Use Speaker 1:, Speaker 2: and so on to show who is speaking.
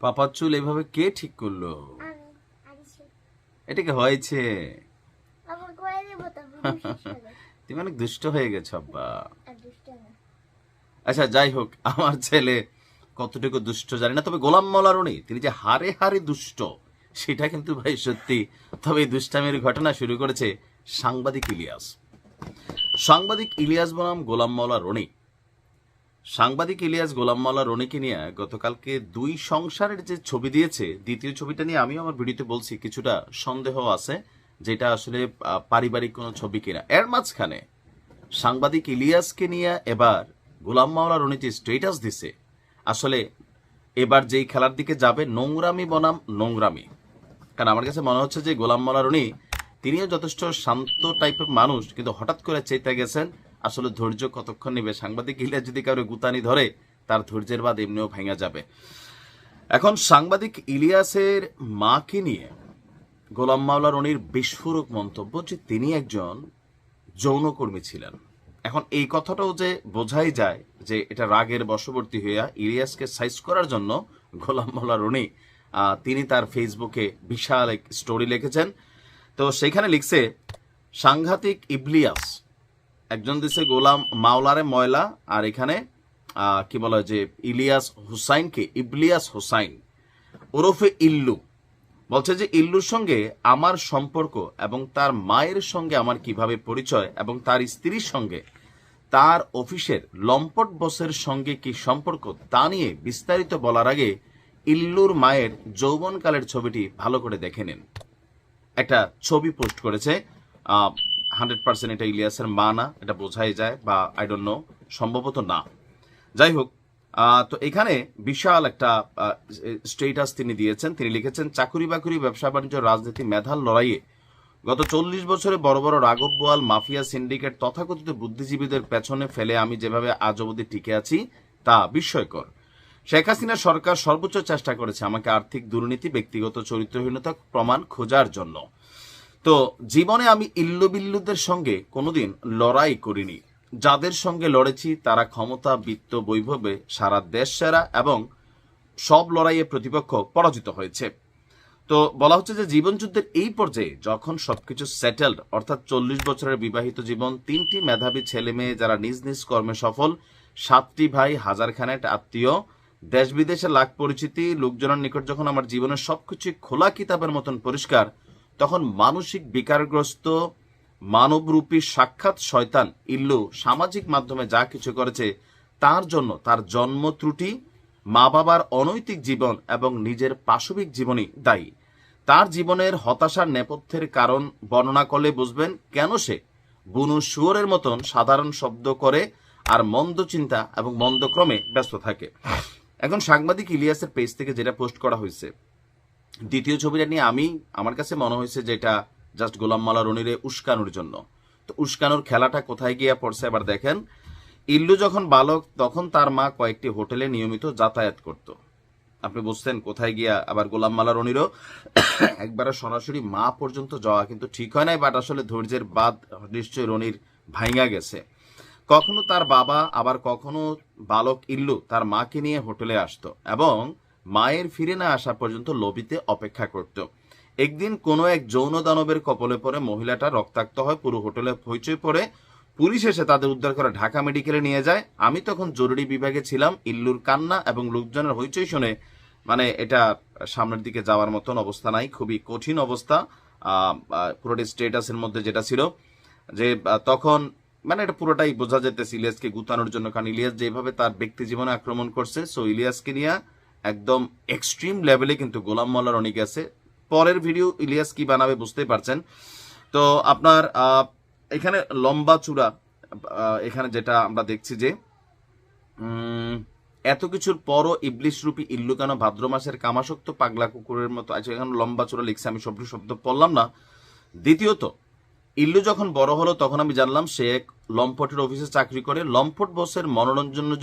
Speaker 1: পাপার চুল এভাবে কে ঠিক করল? এটাকে হয়েছে। তুমি অনেক দুষ্ট হয়ে গেছো আব্বা। আচ্ছা যাই হোক আমার ছেলে কতটুকু দুষ্ট জানি না তবে গোলাম মলারণী তিনি যে হারে হারে দুষ্ট সেটা কিন্তু ভাই সত্যি। তবে এই দুষ্টামের ঘটনা শুরু করেছে সাংবাদিক ইলিয়াস। সাংবাদিক ইলিয়াস বনাম গোলাম মৌলা রনি সাংবাদিক ইলিয়াস গোলাম মাওলা রনিকে নিয়ে গতকালকে দুই সংসারের যে ছবি দিয়েছে, দ্বিতীয় ছবিটা নিয়ে আমি আমার ভিডিওতে বলছি, কিছুটা সন্দেহ আছে যেটা আসলে পারিবারিক কোনো ছবি কিনা। এর মাঝখানে সাংবাদিক ইলিয়াসকে নিয়ে এবার গোলাম মাওলা রনি যে স্টেটাস দিছে। আসলে এবার যেই খেলার দিকে যাবে, নোংরামি বনাম নোংরামি। কারণ আমার কাছে মনে হচ্ছে যে গোলাম মাওলা রনি তিনিও যথেষ্ট শান্ত টাইপের মানুষ, কিন্তু হঠাৎ করে চেতে গেছেন আসলে ধৈর্য কতক্ষণ নেবে? সাংবাদিক ইলিয়াস যদি কারও গুতানি ধরে, তার ধৈর্যের বাদ এমনিও ভেঙে যাবে। এখন সাংবাদিক ইলিয়াসের মাকে নিয়ে গোলাম মাওলা রনির বিস্ফোরক মন্তব্য যে তিনি একজন যৌনকর্মী ছিলেন। এখন এই কথাটাও যে বোঝাই যায় যে এটা রাগের বশবর্তী হইয়া ইলিয়াসকে সাইজ করার জন্য গোলাম মোল্লা রনি তিনি তার ফেসবুকে বিশাল এক স্টোরি লিখেছেন। তো সেখানে লিখছে, সাংঘাতিক ইবলিয়াস একজন দিছে গোলাম মাওলারে ময়লা, আর এখানে কি বলা যে, ইলিয়াস হুসাইনকে, ইবলিয়াস হুসাইন, ওরফে ইল্লু। বলছে যে, ইল্লুর সঙ্গে আমার সম্পর্ক এবং তার মায়ের সঙ্গে আমার কীভাবে পরিচয় এবং তার স্ত্রীর সঙ্গে তার অফিসের লম্পট বসের সঙ্গে কি সম্পর্ক, তা নিয়ে বিস্তারিত বলার আগে ইল্লুর মায়ের যৌবনকালের ছবিটি ভালো করে দেখে নিন। একটা ছবি পোস্ট করেছে হান্ড্রেড পার্সেন্ট এটা ইলিয়াসের মা না এটা বোঝাই যায় বা আই ডোন্ট নো সম্ভবত না। যাই হোক তো এখানে বিশাল একটা স্টেটাস তিনি দিয়েছেন। তিনি লিখেছেন, চাকুরি বাকুরি, ব্যবসা বাণিজ্য, রাজনীতি, মেধার লড়াইয়ে গত চল্লিশ বছরে বড় বড় রাঘব বোয়াল, মাফিয়া সিন্ডিকেট তথাকথিত বুদ্ধিজীবীদের পেছনে ফেলে আমি যেভাবে আজ অবধি টিকে আছি, তা বিস্ময়কর। শেখ হাসিনা সরকার সর্বোচ্চ চেষ্টা করেছে আমাকে আর্থিক দুর্নীতি, ব্যক্তিগত চরিত্রহীনতা প্রমাণ খোঁজার জন্য। তো জীবনে আমি ইল্লু বিল্লুদের সঙ্গে কোনোদিন লড়াই করিনি। যাদের সঙ্গে লড়েছি, তারা ক্ষমতা, বিত্ত, বৈভবে সারা দেশ সেরা এবং সব লড়াইয়ে প্রতিপক্ষ পরাজিত হয়েছে। তো বলা হচ্ছে যে জীবনযুদ্ধের এই পর্যায়ে যখন সবকিছু সেটেলড অর্থাৎ চল্লিশ বছরের বিবাহিত জীবন, তিনটি মেধাবী ছেলে মেয়ে যারা নিজ নিজ কর্মে সফল, সাতটি ভাই হাজার খানেক আত্মীয় দেশ বিদেশে লাখ পরিচিতি, লোকজনের নিকট যখন আমার জীবনের সবকিছু খোলা কিতাবের মতন পরিষ্কার তখন মানসিক বিকারগ্রস্ত, মানবরূপী সাক্ষাৎ শয়তান ইল্লু সামাজিক মাধ্যমে যা কিছু করেছে, তার জন্য তার জন্ম ত্রুটি মা বাবার অনৈতিক জীবন এবং নিজের পাশবিক জীবনই দায়ী। তার জীবনের হতাশার নেপথ্যের কারণ বর্ণনা করলে বুঝবেন কেন সে বুনু শুয়োরের মতন সাধারণ শব্দ করে আর মন্দ চিন্তা এবং মন্দ ক্রমে ব্যস্ত থাকে। এখন সাংবাদিক ইলিয়াসের পেজ থেকে যেটা পোস্ট করা হয়েছে দ্বিতীয় ছবিটা নিয়ে আমি, আমার কাছে মনে হয়েছে যে এটা জাস্ট গোলাম মালা রনিরে উস্কানোর জন্য। তো উস্কানোর খেলাটা কোথায় গিয়ে পড়ছে এবার দেখেন। ইল্লু যখন বালক, তখন তার মা কয়েকটি হোটেলে নিয়মিত যাতায়াত করত। আপনি বুঝতেন কোথায় গিয়া আবার গোলাম মালা রনিরও একবারে সরাসরি মা পর্যন্ত যাওয়া কিন্তু ঠিক হয় নাই বাট আসলে ধৈর্যের বাদ নিশ্চয়ই রনির ভাইঙ্গা গেছে। কখনো তার বাবা, আবার কখনো বালক ইল্লু তার মাকে নিয়ে হোটেলে আসতো। এবং মায়ের ফিরে না আসা পর্যন্ত লবিতে অপেক্ষা করত। একদিন কোনো এক যৌন দানবের কপলে পড়ে মহিলাটা রক্তাক্ত হয়, পুরো হোটেলে হইচই পড়ে। পুলিশ এসে তাদের উদ্ধার করে ঢাকা মেডিকেলে নিয়ে যায়। আমি তখন জরুরি বিভাগে ছিলাম, ইল্লুর কান্না এবং লোকজনের হইচই শুনে মানে এটা সামনের দিকে যাওয়ার মতন অবস্থা নাই, খুবই কঠিন অবস্থা পুরোটি স্টেটাসের মধ্যে যেটা ছিল, যে তখন মানে এটা পুরোটাই বোঝা যেতেছে, ইলিয়াসকে গুতানোর জন্য। কারণ ইলিয়াস যেভাবে তার ব্যক্তি জীবনে আক্রমণ করছে সো ইলিয়াসকে নিয়ে একদম এক্সট্রিম লেভেলে কিন্তু গোলাম মোল্লার অনেক আছে। পরের ভিডিও ইলিয়াস কি বানাবে বুঝতেই পারছেন। তো আপনার এখানে লম্বা চূড়া এখানে যেটা আমরা দেখছি যে এত কিছুর পরও ইবলিশ রূপী ইল্লু কেন ভাদ্র মাসের কামাসক্ত পাগলা কুকুরের মতো আছে? এখানে লম্বা চূড়া লিখছে, আমি শব্দ শব্দ পড়লাম না। দ্বিতীয়ত, ইল্লু যখন বড় হলো, তখন আমি জানলাম সে এক লম্পটের অফিসে চাকরি করে। লম্পট বসের মনোরঞ্জনের জন্য